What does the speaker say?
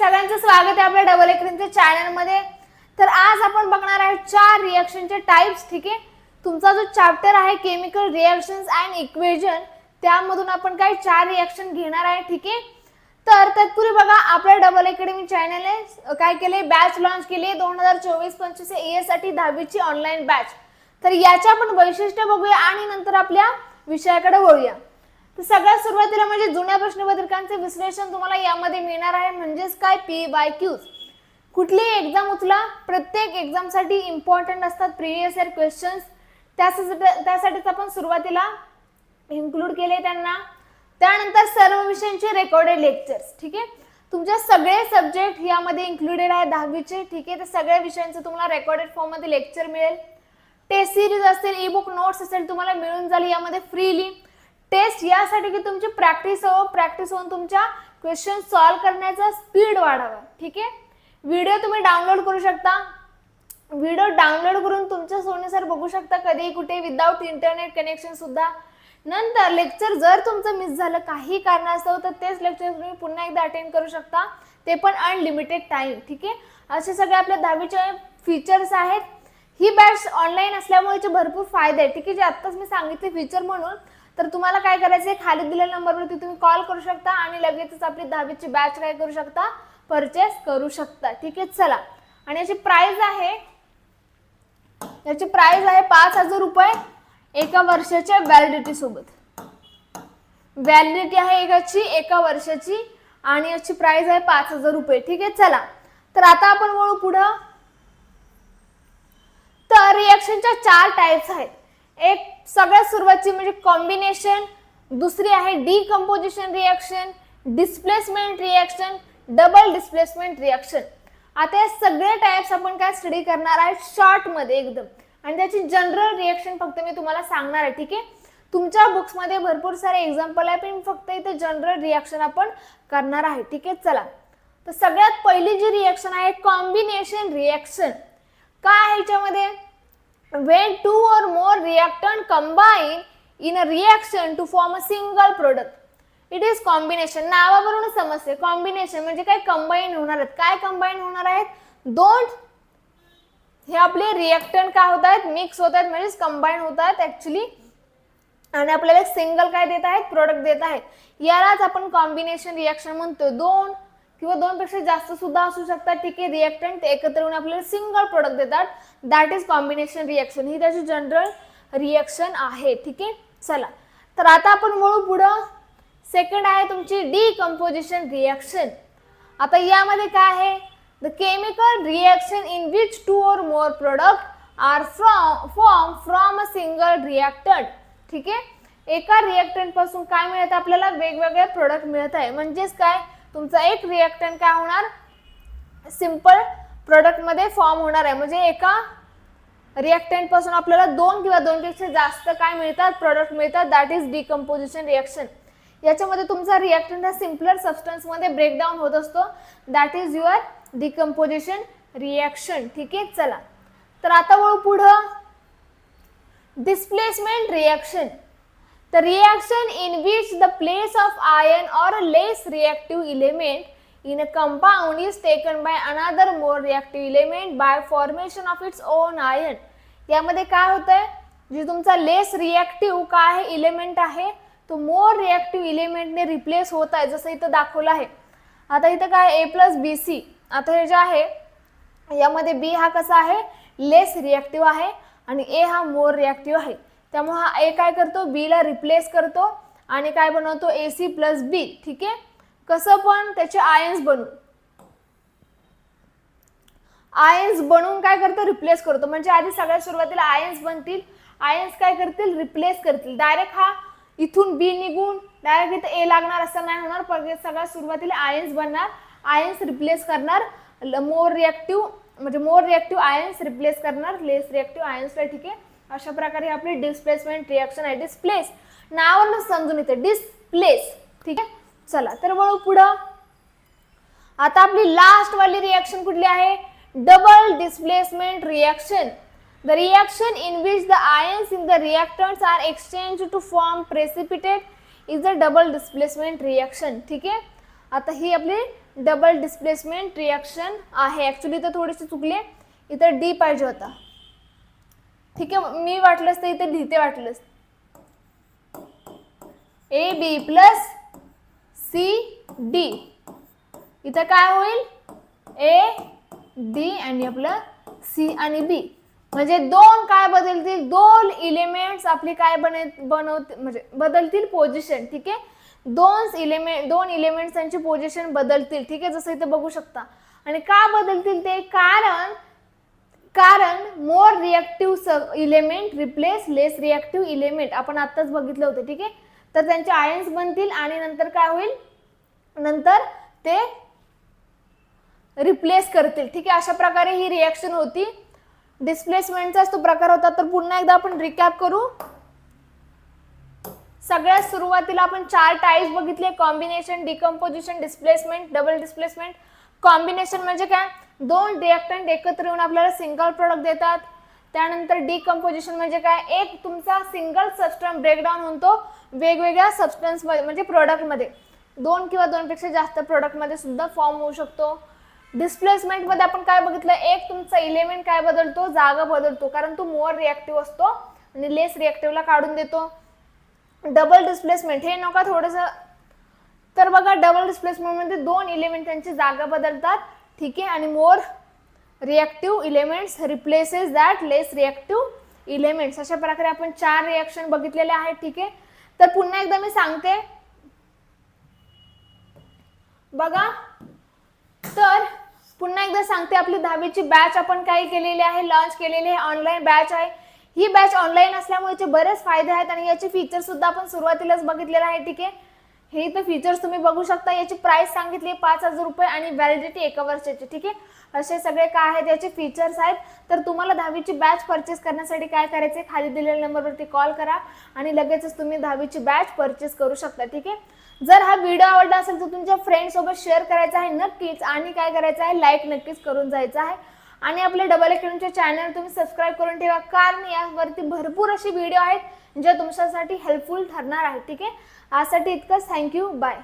सगळ्यांचं स्वागत आहे आपल्या डबल एकरीनच्या चॅनलमध्ये तर आज आपण बघणार आहे चार रिएक्शनचे टाईप्स ठीक आहे? तुमचा जो चॅप्टर आहे केमिकल रिॲक्शन्स अँड इक्वेजन त्यामधून आपण काय चार रिएक्शन घेणार आहे ठीक आहे? तर तत्पूर्वी बघा आपल्या डबल अकॅडमी चॅनलने काय केले? बॅच लॉन्च केली दोन हजार चोवीस पंचवीस ए साठी दहावीची ऑनलाईन बॅच तर याच्या आपण वैशिष्ट्य बघूया आणि नंतर आपल्या विषयाकडे वळूया. तर सगळ्यात सुरुवातीला म्हणजे जुन्या प्रश्नपत्रिकांचे विश्लेषण तुम्हाला यामध्ये मिळणार आहे. म्हणजेच काय? पी बाय क्यूज कुठलीही एक्झाम उचला? प्रत्येक एक्झामसाठी इम्पॉर्टंट असतात प्रिव्हियस इयर क्वेश्चन्स त्यासाठी त्यासाठीच आपण सुरुवातीला इन्क्लूड केले त्यांना. त्यानंतर सर्व विषयांचे रेकॉर्डेड लेक्चर्स ठीक आहे? तुमचे सगळे सब्जेक्ट यामध्ये इन्क्लुडेड आहे दहावीचे. ठीक आहे? तर सगळ्या विषयांचं तुम्हाला रेकॉर्डेड फॉर्ममध्ये लेक्चर मिळेल. टेस्ट सिरीज असेल ई बुक नोट्स असेल तुम्हाला मिळून जाईल यामध्ये फ्रीली टेस्ट यासाठी की तुमची प्रॅक्टिस हो प्रॅक्टिस होऊन तुमच्या क्वेश्चन सॉल्व्ह करण्याचा स्पीड वाढावा. ठीक आहे? व्हिडिओ तुम्ही डाउनलोड करू शकता. व्हिडिओ डाउनलोड करून तुमच्या सोयीनुसार बघू शकता कधी कुठे विदाऊट इंटरनेट कनेक्शन सुद्धा. नंतर लेक्चर जर तुमचं मिस झालं काही कारणास्तव तर तेच लेक्चर तुम्ही पुन्हा एकदा अटेंड करू शकता. ते पण अनलिमिटेड टाइम ठीक आहे? असे सगळे आपल्या दहावीचे फीचर्स आहेत. ही बॅच ऑनलाईन असल्यामुळेचे भरपूर फायदे आहेत. ठीक आहे? जे आत्ताच मी सांगितले फीचर म्हणून तर तुम्हाला काय करायचं आहे खाली दिलेल्या नंबरवरती तुम्ही कॉल करू शकता आणि लगेचच आपली दहावीची बॅच काय करू शकता? परचेस करू शकता. ठीक आहे? चला. आणि याची प्राइस आहे याची प्राइस आहे पाच हजार रुपये एका वर्षाच्या व्हॅलिडिटी सोबत. व्हॅलिडिटी आहे एकाची एका वर्षाची आणि याची प्राइस आहे पाच हजार रुपये. ठीक आहे? चला. तर आता आपण वळू पुढं. तर रिएक्शनच्या चार टाईप्स आहेत. एक सगळ्यात सुरुवातची म्हणजे कॉम्बिनेशन दुसरी आहे decomposition reaction displacement reaction double displacement reaction आता या सगळे टाईप्स आपण काय स्टडी करणार आहे? शॉर्टमध्ये एकदम. आणि त्याची जनरल रिॲक्शन फक्त मी तुम्हाला सांगणार आहे ठीक आहे? तुमच्या बुक्समध्ये भरपूर सारे एक्झाम्पल आहे पण फक्त इथे जनरल रिॲक्शन आपण करणार आहे ठीक आहे? चला. तर सगळ्यात पहिली जी रिॲक्शन आहे कॉम्बिनेशन रिॲक्शन काय आहे याच्यामध्ये? When two or more reactant combine in a reaction to form a single product. It is combination नावावरून समजते. कॉम्बिनेशन म्हणजे काय? कंबाईन होणार आहेत. काय कंबाईन होणार आहेत? दोन हे आपले रिएक्टंट काय होत आहेत? मिक्स होत आहेत. म्हणजेच कंबाईन होत आहेत ऍक्च्युली आणि आपल्याला सिंगल काय देत आहेत? प्रोडक्ट देत आहेत. यालाच आपण कॉम्बिनेशन रिएक्शन म्हणतो दोन किंवा दोन पेक्षा जास्त सुद्धा असू शकतात. ठीक आहे रिएक्टंट एकत्र येऊन आपल्याला सिंगल प्रोडक्ट देतात. दॅट इज कॉम्बिनेशन रिएक्शन ही त्याची जनरल रिएक्शन आहे. ठीक आहे? चला. तर आता आपण वळू पुढं. सेकंड आहे तुमची डिकम्पोजिशन रिएक्शन आता यामध्ये काय आहे? The chemical reaction in which two or more product are from form from a single reactant ठीक आहे? एका रिएक्टंटपासून काय मिळत? आपल्याला वेगवेगळे प्रोडक्ट मिळत आहे. म्हणजेच काय? तुमचा एक रिएक्टन काय होणार? सिंपल प्रोडक्टमध्ये फॉर्म होणार आहे. म्हणजे एका रिएक्टंटपासून आपल्याला दोन किंवा दोनपेक्षा जास्त काय मिळतात? प्रोडक्ट मिळतात. दॅट इज डिकम्पोजिशन रिएक्शन याच्यामध्ये तुमचा रिएक्टंट हा सिम्पलर सबस्टन्समध्ये ब्रेकडाऊन होत असतो. That is your decomposition reaction ठीक आहे? चला. तर आता वळू पुढं. Displacement reaction the reaction in which the place of ion or a less reactive element in a compound is taken by another more reactive element by formation of its own ion यामध्ये काय होतंय जे तुमचा लेस reactive काय आहे element आहे तो मोर reactive इलेमेंटने replace होत आहे जसं इथं दाखवलं आहे आता इथं काय ए प्लस बी सी आता हे जे आहे यामध्ये बी हा कसा आहे लेस रिॲक्टिव्ह आहे आणि ए हा मोर रिॲक्टिव्ह आहे त्यामुळे हा ए काय करतो? बीला रिप्लेस करतो आणि काय बनवतो? ए सी प्लस बी ठीक आहे? कसं पण त्याचे आयन्स बनू. आयन्स बनवून काय करतो? रिप्लेस करतो. म्हणजे आधी सगळ्यात सुरुवातीला आयन्स बनतील. आयन्स काय करतील? रिप्लेस करतील. डायरेक्ट हा इथून बी निघून डायरेक्ट इथं ए लागणार असं नाही होणार. पण सगळ्यात सुरुवातीला आयन्स बनणार. आयन्स रिप्लेस करणार. मोर रिॲक्टिव्ह म्हणजे मोर रिॲक्टिव्ह आयन्स रिप्लेस करणार. लेस रिॲक्टिव्ह आयन्सला ठीक आहे? अशा प्रकारे आपली डिस्प्लेसमेंट रिॲक्शन आहे. डिस्प्लेस नावानं समजून येते. डिस्प्लेस ठीक आहे? चला तर वळू पुढं. आता आपली लास्ट वाली रिॲक्शन कुठली आहे? Double displacement reaction the reaction in which the ions in the reactants are exchange to form precipitated is a double displacement reaction ठीक आहे? आता ही आपली डबल डिस्प्लेसमेंट रिॲक्शन आहे. ॲक्च्युली तर थोडीशी चुकली इथं डी पाहिजे होता. ठीक आहे मी वाटलंच तर इथे लिहिते वाटलंच. A B plus C D इथं काय होईल? ए डी आणि आपलं सी आणि बी म्हणजे दोन काय बदलतील? दोन इलिमेंट्स आपली काय बने बनवतील म्हणजे बदलतील पोझिशन ठीक आहे? दोन इलिमेंट दोन इलिमेंट्स त्यांची पोझिशन बदलतील ठीक आहे? जसं इथे बघू शकता. आणि का बदलतील ते? कारण कारण more reactive element replace less reactive element आपण आत्ताच बघितलं होतं ठीक आहे? तर त्यांचे आयन्स बनतील आणि नंतर काय होईल? नंतर ते रिप्लेस करतील ठीक आहे? अशा प्रकारे ही रिॲक्शन होती. डिस्प्लेसमेंटचाच तो प्रकार होता. तर पुन्हा एकदा आपण रिकॅप करू. सगळ्यात सुरुवातीला आपण चार टाईप्स बघितले. Combination decomposition displacement double displacement combination म्हणजे काय? दोन रिॲक्टंट एकत्र येऊन आपल्याला सिंगल प्रोडक्ट देतात. त्यानंतर डिकम्पोजिशन म्हणजे काय? एक तुमचा सिंगल सबस्टन्स ब्रेकडाऊन होऊन तो वेगवेगळ्या सबस्टन्स म्हणजे प्रोडक्टमध्ये दोन किंवा दोनपेक्षा जास्त प्रोडक्टमध्ये सुद्धा फॉर्म होऊ शकतो. डिस्प्लेसमेंटमध्ये आपण काय बघितलं? एक तुमचा इलेमेंट काय बदलतो? जागा बदलतो. कारण तो मोर रिॲक्टिव्ह असतो आणि लेस रिॲक्टिव्हला काढून देतो. डबल डिस्प्लेसमेंट हे नका थोडंसं. तर बघा डबल डिस्प्लेसमेंटमध्ये दोन इलेमेंट त्यांची जागा बदलतात. ठीक आहे? आणि more reactive elements replaces that less reactive elements अशा प्रकारे आपण चार रिॲक्शन बघितलेले आहेत ठीक आहे? तर पुन्हा एकदा मी सांगते. बघा. तर पुन्हा एकदा सांगते आपली दहावीची बॅच आपण काय केलेली आहे? लॉन्च केलेली आहे ऑनलाईन बॅच आहे. ही बॅच ऑनलाईन असल्यामुळे बरेच फायदे आहेत आणि याचे फीचर सुद्धा आपण सुरुवातीलाच बघितलेलं आहे ठीक आहे? हे इथं फीचर्स तुम्ही बघू शकता. याची प्राइस सांगितली पाच हजार रुपये आणि व्हॅलिडिटी एका वर्षाची ठीक आहे? असे सगळे काय आहेत? याचे फीचर्स आहेत. तर तुम्हाला दहावीची बॅच परचेस करण्यासाठी काय करायचे खाली दिलेल्या नंबरवरती कॉल करा आणि लगेचच तुम्ही दहावीची बॅच परचेस करू शकता ठीक आहे? जर हा व्हिडिओ आवडला असेल तर तुमच्या फ्रेंडसोबत शेअर करायचा आहे नक्कीच. आणि काय करायचं आहे? लाईक नक्कीच करून जायचं आहे. आणि आपले डबल अकॅडमीचे चॅनल तुम्ही सबस्क्राईब करून ठेवा. कारण यावरती भरपूर असे व्हिडिओ आहेत. जे तुमच्यासाठी हेल्पफुल ठरणार आहेत ठीक आहे? आजसाठी इतकंच. Thank you bye